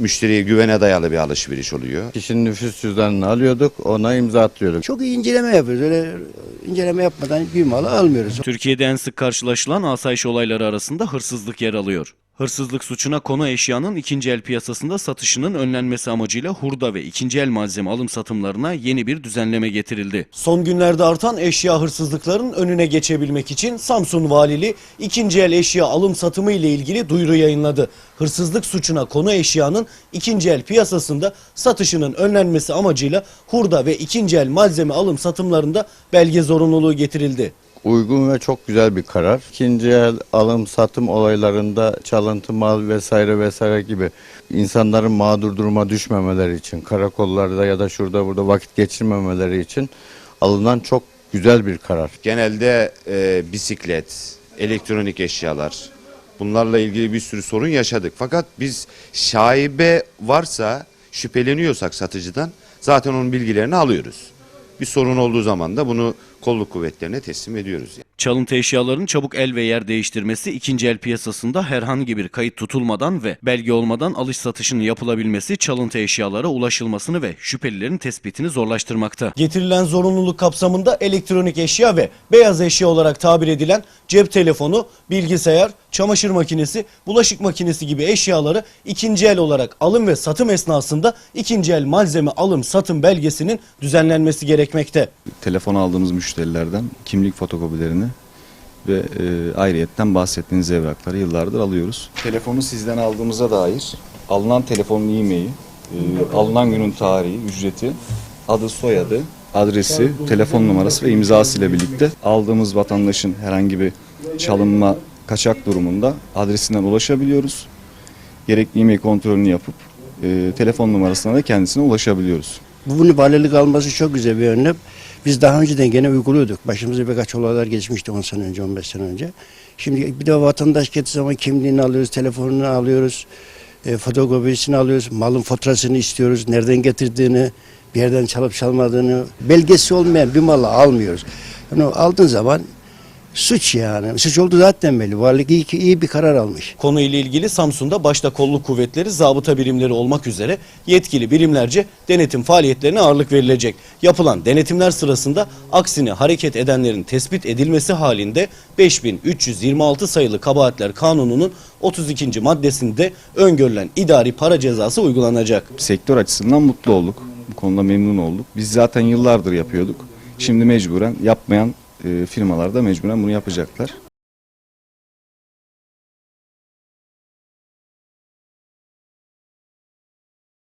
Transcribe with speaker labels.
Speaker 1: müşteriye güvene dayalı bir alışveriş oluyor.
Speaker 2: Kişinin nüfus cüzdanını alıyorduk, ona imza atıyorduk.
Speaker 3: Çok iyi inceleme yapıyoruz. Öyle inceleme yapmadan bir malı almıyoruz.
Speaker 4: Türkiye'de en sık karşılaşılan asayiş olayları arasında hırsızlık yer alıyor. Hırsızlık suçuna konu eşyanın ikinci el piyasasında satışının önlenmesi amacıyla hurda ve ikinci el malzeme alım satımlarına yeni bir düzenleme getirildi.
Speaker 5: Son günlerde artan eşya hırsızlıklarının önüne geçebilmek için Samsun Valiliği ikinci el eşya alım satımı ile ilgili duyuru yayınladı. Hırsızlık suçuna konu eşyanın ikinci el piyasasında satışının önlenmesi amacıyla hurda ve ikinci el malzeme alım satımlarında belge zorunluluğu getirildi.
Speaker 2: Uygun ve çok güzel bir karar. İkinci el alım satım olaylarında çalıntı mal vesaire vesaire gibi insanların mağdur duruma düşmemeleri için, karakollarda ya da şurada burada vakit geçirmemeleri için alınan çok güzel bir karar.
Speaker 1: Genelde e, bisiklet, elektronik eşyalar bunlarla ilgili bir sürü sorun yaşadık. Fakat biz şaibe varsa şüpheleniyorsak satıcıdan zaten onun bilgilerini alıyoruz. Bir sorun olduğu zaman da bunu kolluk kuvvetlerine teslim ediyoruz. Yani.
Speaker 4: Çalıntı eşyaların çabuk el ve yer değiştirmesi ikinci el piyasasında herhangi bir kayıt tutulmadan ve belge olmadan alış satışının yapılabilmesi çalıntı eşyalara ulaşılmasını ve şüphelilerin tespitini zorlaştırmakta.
Speaker 5: Getirilen zorunluluk kapsamında elektronik eşya ve beyaz eşya olarak tabir edilen cep telefonu, bilgisayar, çamaşır makinesi, bulaşık makinesi gibi eşyaları ikinci el olarak alım ve satım esnasında ikinci el malzeme alım satım belgesinin düzenlenmesi gerekmekte.
Speaker 6: telefon aldığımız müşterilerden kimlik fotokopilerini ve e, ayrıyetten bahsettiğiniz evrakları yıllardır alıyoruz. Telefonu sizden aldığımıza dair alınan telefonun e-maili, e, alınan günün tarihi, ücreti, adı soyadı, adresi, telefon numarası ve imzası ile birlikte aldığımız vatandaşın herhangi bir çalınma, kaçak durumunda adresinden ulaşabiliyoruz. Gerekli e-mail kontrolünü yapıp e, telefon numarasına da kendisine ulaşabiliyoruz.
Speaker 3: Bunu valilik alması çok güzel bir önlem. Biz daha önceden gene uyguluyorduk. Başımıza birkaç olaylar geçmişti 10 sene önce, 15 sene önce. Şimdi bir de vatandaş gittiği zaman kimliğini alıyoruz, telefonunu alıyoruz, e, fotokopisini alıyoruz, malın faturasını istiyoruz, nereden getirdiğini, bir yerden çalıp çalmadığını, belgesi olmayan bir malı almıyoruz. Yani aldığın zaman suç yani. Suç oldu zaten belli. Valilik iyi ki iyi bir karar almış.
Speaker 5: Konuyla ilgili Samsun'da başta kolluk kuvvetleri, zabıta birimleri olmak üzere yetkili birimlerce denetim faaliyetlerine ağırlık verilecek. Yapılan denetimler sırasında aksine hareket edenlerin tespit edilmesi halinde 5326 sayılı kabahatler kanununun 32. maddesinde öngörülen idari para cezası uygulanacak.
Speaker 6: sektör açısından mutlu olduk. Bu konuda memnun olduk. Biz zaten yıllardır yapıyorduk. Şimdi mecburen yapmayan firmalar da mecburen bunu yapacaklar.